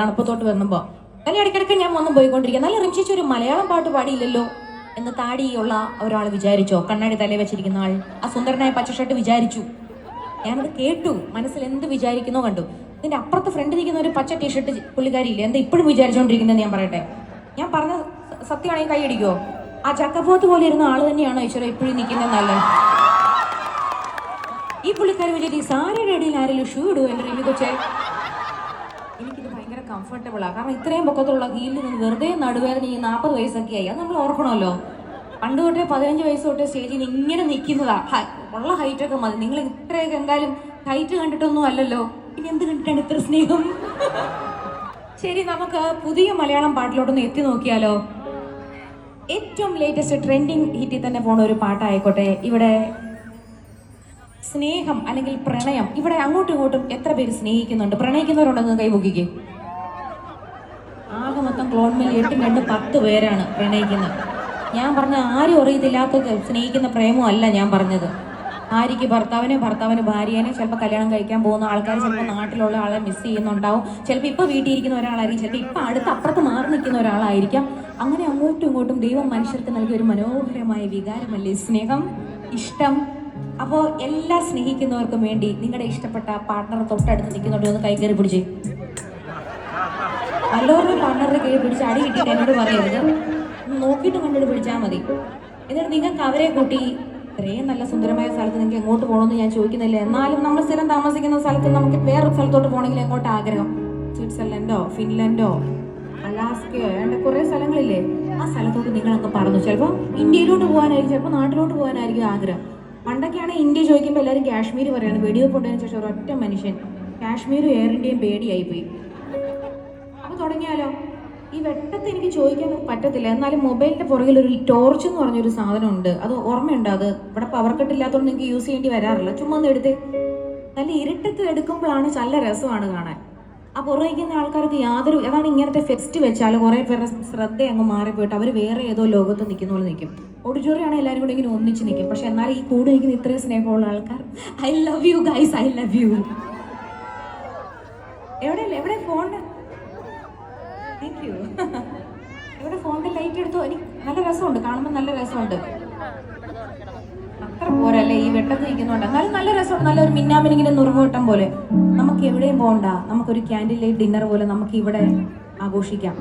തണുപ്പത്തോട്ട് വന്നുമ്പോ നല്ല ഇടയ്ക്കിടയ്ക്ക് ഞാൻ വന്നു പോയിക്കൊണ്ടിരിക്കുക നല്ല റിംശിച്ച് ഒരു മലയാളം പാട്ട് പാടിയില്ലല്ലോ? എന്ന് താടിയുള്ള ഒരാൾ വിചാരിച്ചോ കണ്ണാടി തലയിൽ വെച്ചിരിക്കുന്ന ആൾ ആ സുന്ദരനായ പച്ചഷർട്ട് വിചാരിച്ചു. ഞാനത് കേട്ടു മനസ്സിൽ എന്ത് വിചാരിക്കുന്നോ കണ്ടു. ഇതിന്റെ അപ്പുറത്ത് ഫ്രണ്ട് നിൽക്കുന്ന ഒരു പച്ച ടീഷർട്ട് പുള്ളിക്കാരിയില്ല? എന്താ ഇപ്പോഴും വിചാരിച്ചുകൊണ്ടിരിക്കുന്നത് ഞാൻ പറയട്ടെ. ഞാൻ പറഞ്ഞ സത്യമാണെങ്കിൽ കൈയടിക്കോ ആ ചക്കപ്പോത്ത് പോലെ ഇരുന്ന ആൾ തന്നെയാണോ ഈശ്വര ഇപ്പോഴും നിൽക്കുന്നത് നല്ലത് ഈ പുള്ളിക്കാരി വിചാരിച്ചു സാരയുടെ ഇടയിൽ ആരെങ്കിലും ഷൂ ഇടുവോ എന്റെ റിമി കൊച്ചേ? എനിക്കിത് ഭയങ്കര കംഫർട്ടബിൾ ആണ് കാരണം ഇത്രയും പൊക്കത്തുള്ള ഹീലിൽ നിന്ന് വെറുതെ നടുവേദന ഈ നാൽപ്പത് വയസ്സൊക്കെ ആയി അത് നമ്മൾ ഓർക്കണമല്ലോ. പണ്ട് തൊട്ടേ പതിനഞ്ച് വയസ്സ് തൊട്ടേ സ്റ്റേജിൽ ഇങ്ങനെ നിൽക്കുന്നതാ. ഉള്ള ഹൈറ്റൊക്കെ മതി. നിങ്ങൾ ഇത്രയൊക്കെ എന്തായാലും ഹൈറ്റ് കണ്ടിട്ടൊന്നും അല്ലല്ലോ. ഇനി എന്ത് കണ്ടിട്ടാണ് ഇത്ര സ്നേഹം? ശരി നമുക്ക് പുതിയ മലയാളം പാട്ടിലോട്ടൊന്ന് എത്തി നോക്കിയാലോ. ഏറ്റവും ലേറ്റസ്റ്റ് ട്രെൻഡിങ് ഹിറ്റിൽ തന്നെ പോണ ഒരു പാട്ടായിക്കോട്ടെ. ഇവിടെ സ്നേഹം അല്ലെങ്കിൽ പ്രണയം. ഇവിടെ അങ്ങോട്ടും ഇങ്ങോട്ടും എത്ര പേര് സ്നേഹിക്കുന്നുണ്ട്? പ്രണയിക്കുന്നവരുണ്ടെന്ന് കൈപൊക്കിക്കേ ആകെ മൊത്തം ക്ലോൺമിൽ എട്ടും രണ്ട് പത്ത് പേരാണ് പ്രണയിക്കുന്നത്. ഞാൻ പറഞ്ഞ ആരും അറിയത്തില്ലാത്ത സ്നേഹിക്കുന്ന പ്രേമം അല്ല ഞാൻ പറഞ്ഞത്. ഭാര്യയ്ക്ക് ഭർത്താവിനെ ഭർത്താവിന് ഭാര്യനെ ചിലപ്പോൾ കല്യാണം കഴിക്കാൻ പോകുന്ന ആൾക്കാർ ചിലപ്പോൾ നാട്ടിലുള്ള ആളെ മിസ് ചെയ്യുന്നുണ്ടാവും. ചിലപ്പോൾ ഇപ്പോൾ വീട്ടിൽ ഇരിക്കുന്ന ഒരാളായിരിക്കും ചിലപ്പോൾ ഇപ്പം അടുത്ത് അപ്പുറത്ത് മാറി നിൽക്കുന്ന ഒരാളായിരിക്കാം. അങ്ങനെ അങ്ങോട്ടും ഇങ്ങോട്ടും ദൈവം മനുഷ്യർക്ക് നൽകിയ ഒരു മനോഹരമായ വികാരമല്ലേ സ്നേഹം ഇഷ്ടം? അപ്പോൾ എല്ലാ സ്നേഹിക്കുന്നവർക്കും വേണ്ടി നിങ്ങളുടെ ഇഷ്ടപ്പെട്ട പാർട്ട്ണർ തൊട്ടടുത്ത് നിൽക്കുന്നുണ്ടോ ഒന്ന് കൈകറി പിടിച്ച്. നല്ലവരുടെ പാർട്ണറെ കൈ പിടിച്ച് അടി കിട്ടിയിട്ട് എന്നോട് പറയരുത്. നോക്കിയിട്ട് കണ്ടിട്ട് പിടിച്ചാൽ മതി. എന്നിട്ട് നിങ്ങൾക്ക് അവരെ കൂട്ടി ഇത്രയും നല്ല സുന്ദരമായ സ്ഥലത്ത് നിങ്ങൾക്ക് എങ്ങോട്ട് പോകണമെന്ന് ഞാൻ ചോദിക്കുന്നില്ല. എന്നാലും നമ്മൾ സ്ഥിരം താമസിക്കുന്ന സ്ഥലത്ത് നമുക്ക് വേറൊരു സ്ഥലത്തോട്ട് പോകണമെങ്കിൽ എങ്ങോട്ട് ആഗ്രഹം? സ്വിറ്റ്സർലൻഡോ ഫിൻലൻഡോ അലാസ്കയോ അങ്ങനെ കുറേ സ്ഥലങ്ങളില്ലേ? ആ സ്ഥലത്തോട്ട് നിങ്ങളൊക്കെ പറഞ്ഞു ചിലപ്പോൾ ഇന്ത്യയിലോട്ട് പോകാനായിരിക്കും ചിലപ്പോൾ നാട്ടിലോട്ട് പോകാനായിരിക്കും ആഗ്രഹം. പണ്ടൊക്കെയാണ് ഇന്ത്യ ചോദിക്കുമ്പോൾ എല്ലാവരും കാശ്മീർ പറയുന്നത് വെടിവെപ്പ് കൊണ്ടതിന് ശേഷം ഒറ്റ മനുഷ്യൻ കാശ്മീരും എയർ ഇന്ത്യയും പേടിയായി പോയി അപ്പോൾ തുടങ്ങിയാലോ? ഈ വെട്ടത്ത് എനിക്ക് ചോദിക്കാൻ പറ്റത്തില്ല. എന്നാലും മൊബൈലിന്റെ പുറകിൽ ഒരു ടോർച്ച് എന്ന് പറഞ്ഞൊരു സാധനം ഉണ്ട് അത് ഓർമ്മയുണ്ടോ? അത് ഇവിടെ പവർ കട്ട് ഇല്ലാത്തതുകൊണ്ട് നിങ്ങൾക്ക് യൂസ് ചെയ്യേണ്ടി വരാറില്ല. ചുമ്മാ ഒന്ന് എടുത്തേ. നല്ല ഇരുട്ടത്ത് എടുക്കുമ്പോഴാണ് നല്ല രസമാണ് കാണാൻ. ആ പുറകിക്കുന്ന ആൾക്കാർക്ക് യാതൊരു അതാണ് ഇങ്ങനത്തെ ഫെസ്റ്റ് വെച്ചാൽ കുറേ പേരുടെ ശ്രദ്ധ അങ്ങ് മാറിപ്പോയിട്ട് അവർ വേറെ ഏതോ ലോകത്ത് നിൽക്കുന്ന പോലെ നിൽക്കും ഓഡിറ്റോറിയം ആണ് എല്ലാവരും കൂടെ ഇങ്ങനെ ഒന്നിച്ച് നിൽക്കും പക്ഷെ എന്നാൽ ഈ കൂടെ നിൽക്കുന്ന ഇത്രയും സ്നേഹമുള്ള ആൾക്കാർ I love you guys I love you എവിടെ എവിടെ? ഫോണിന് താങ്ക് യു എവിടെ? ഫോണിന്റെ ലൈറ്റ് എടുത്തോ? എനിക്ക് നല്ല രസമുണ്ട്. കാണുമ്പോൾ നല്ല രസമുണ്ട്. അത്ര പോരല്ലേ ഈ വെട്ടത്ത് നിൽക്കുന്നുണ്ട്. എന്നാലും നല്ല രസമുണ്ട്. നല്ലൊരു മിന്നാമിനിങ്ങനെ നുറുങ്ങോട്ടം പോലെ. നമുക്ക് എവിടെയും പോകണ്ട നമുക്കൊരു ക്യാൻഡിൽ ലൈറ്റ് ഡിന്നർ പോലെ നമുക്ക് ഇവിടെ ആഘോഷിക്കാം.